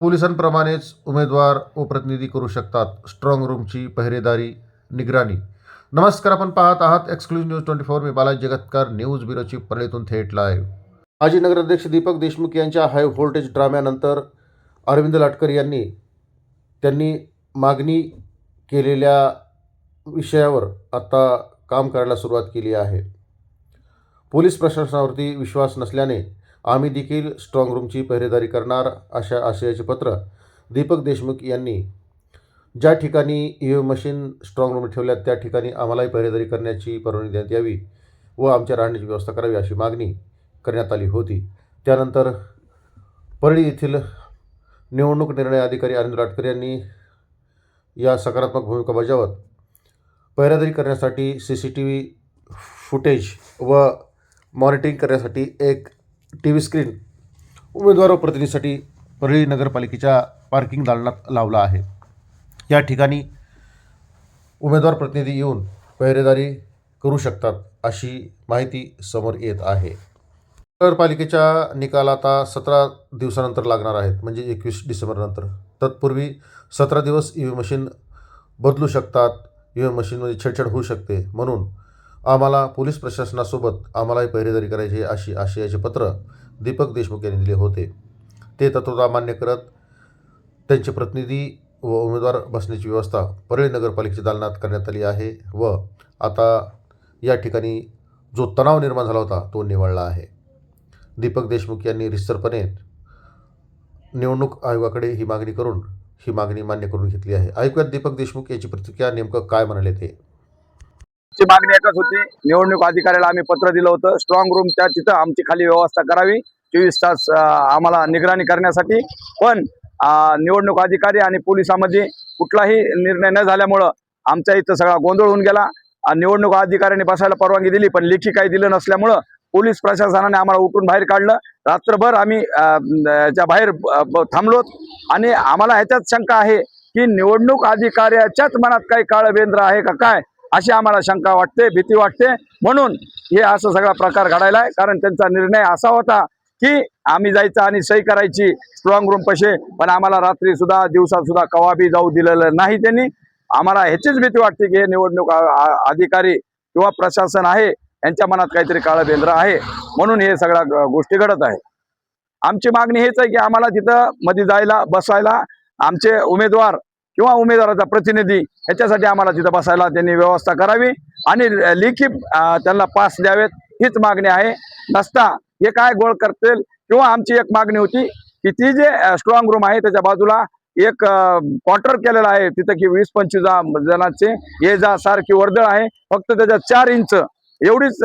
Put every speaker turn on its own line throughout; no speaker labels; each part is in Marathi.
पोलिसांप्रमाणेच उमेदवार व प्रतिनिधी करू शकतात स्ट्रॉंग रूमची पहिरेदारी निगराणी. नमस्कार आपण पाहत आहात एक्सक्लुझिव्ह न्यूज ट्वेंटी फोर मी बालाजी जगतकर न्यूज ब्युरोची परळीतून थेट लाईव्ह माजी नगराध्यक्ष दीपक देशमुख यांच्या हाय व्होल्टेज ड्राम्यानंतर अरविंद लाटकर यांनी त्यांनी मागणी केलेल्या विषयावर आता काम करायला सुरुवात केली आहे. पोलीस प्रशासनावरती विश्वास नसल्याने आम्ही देखील स्ट्रॉंग रूमची पहिरेदारी करणार अशा आशयाचे पत्र दीपक देशमुख यांनी. ज्या ठिकाणी E V machine strong room ठेवल्यात त्या ठिकाणी आम्हालाही पहिरेदारी करण्याची परवानगी देण्यात यावी व आमच्या राहण्याची व्यवस्था करावी अशी मागणी करण्यात आली होती. त्यानंतर परळी येथील निवडणूक निर्णय अधिकारी अरविंद लाटकर यांनी या सकारात्मक भूमिका बजावत पहिरेदारी करण्यासाठी C C T V footage व मॉनिटरिंग करण्यासाठी एक टी व्ही स्क्रीन उमेदवार व प्रतिनिधीसाठी परळी नगरपालिकेच्या पार्किंग दालनात लावला आहे. या ठिकाणी उमेदवार प्रतिनिधी येऊन पहिरेदारी करू शकतात अशी माहिती समोर येत आहे. नगरपालिकेच्या निकाल आता सतरा दिवसानंतर लागणार आहेत म्हणजे एकवीस डिसेंबरनंतर तत्पूर्वी सतरा दिवस ई व्ही मशीन बदलू शकतात ई व्ही मशीनमध्ये छेडछाड होऊ शकते म्हणून आम्हाला पोलीस प्रशासनासोबत आम्हालाही पहिरेदारी करायची अशी आशयाचे पत्र दीपक देशमुख यांनी दिले होते. ते तत्वता मान्य करत त्यांचे प्रतिनिधी व उमेदवार बसण्याची व्यवस्था परळी नगरपालिकेच्या दालनात करण्यात आली आहे व आता या ठिकाणी जो तणाव निर्माण झाला होता तो निवळला आहे. दीपक देशमुख यांनी रिसरपणे निवडणूक आयोगाकडे ही मागणी करून ही मागणी मान्य करून घेतली आहे. ऐकूयात दीपक देशमुख याची प्रतिक्रिया नेमकं काय म्हणाले ते?
ची मागणी एकच होती. निवडणूक अधिकाऱ्याला आम्ही पत्र दिलं होतं. स्ट्रॉंग रूमच्या तिथं आमची खाली व्यवस्था करावी. चोवीस तास आम्हाला निगराणी करण्यासाठी. पण निवडणूक अधिकारी आणि पोलिसांमध्ये कुठलाही निर्णय न झाल्यामुळं आमच्या इथं सगळा गोंधळ होऊन गेला. निवडणूक अधिकाऱ्याने बसायला परवानगी दिली पण लेखी काही दिलं नसल्यामुळं पोलीस प्रशासनाने आम्हाला उठून बाहेर काढलं. रात्रभर आम्ही अं, बाहेर थांबलो थांबलोत. आणि आम्हाला ह्याच्यात शंका आहे की निवडणूक अधिकाऱ्याच्याच मनात काही काळबेंद्र आहे का काय? अशी आम्हाला शंका वाटते भीती वाटते. म्हणून हे असं सगळा प्रकार घडायला आहे. कारण त्यांचा निर्णय असा होता की आम्ही जायचं आणि सही करायची स्ट्रॉंग रूम पशे. पण आम्हाला रात्री सुद्धा दिवसात सुद्धा कवाबी जाऊ दिलेलं नाही त्यांनी. आम्हाला ह्याचीच भीती वाटते की हे निवडणूक अधिकारी किंवा प्रशासन आहे यांच्या मनात काहीतरी काळबेंद्र आहे. म्हणून हे सगळ्या गोष्टी घडत आहे आमची मागणी हेच आहे की आम्हाला तिथं मध्ये जायला बसायला आमचे उमेदवार किंवा उमेदवाराचा प्रतिनिधी ह्याच्यासाठी आम्हाला तिथं बसायला त्यांनी व्यवस्था करावी आणि लेखी त्यांना पास द्यावेत हीच मागणी आहे. नसता हे काय गोळ करतील किंवा आमची एक मागणी होती की ती जे स्ट्रॉंग रूम आहे त्याच्या बाजूला एक क्वार्टर केलेला आहे. तिथं की वीस पंचवीस जा- जणांचे ये जा सारखी वर्दळ आहे. फक्त त्याच्या चार इंच एवढीच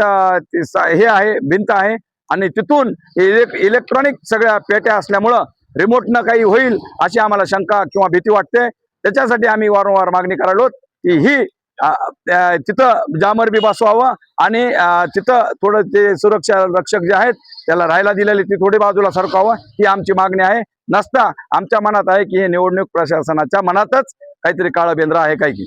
हे आहे भिंत आहे. आणि तिथून इलेक्ट्रॉनिक सगळ्या पेट्या असल्यामुळं रिमोटनं काही होईल अशी आम्हाला शंका किंवा भीती वाटते. त्याच्यासाठी आम्ही वारंवार मागणी करायलो की ही तिथं जामर बिबास बसवावं आणि तिथं थोडं ते सुरक्षा रक्षक जे आहेत त्याला राहायला दिलेली ती थोडी बाजूला सरकावं ही आमची मागणी आहे. नसता आमच्या मनात आहे की हे निवडणूक प्रशासनाच्या मनातच काहीतरी काळबेंद्र आहे काय की.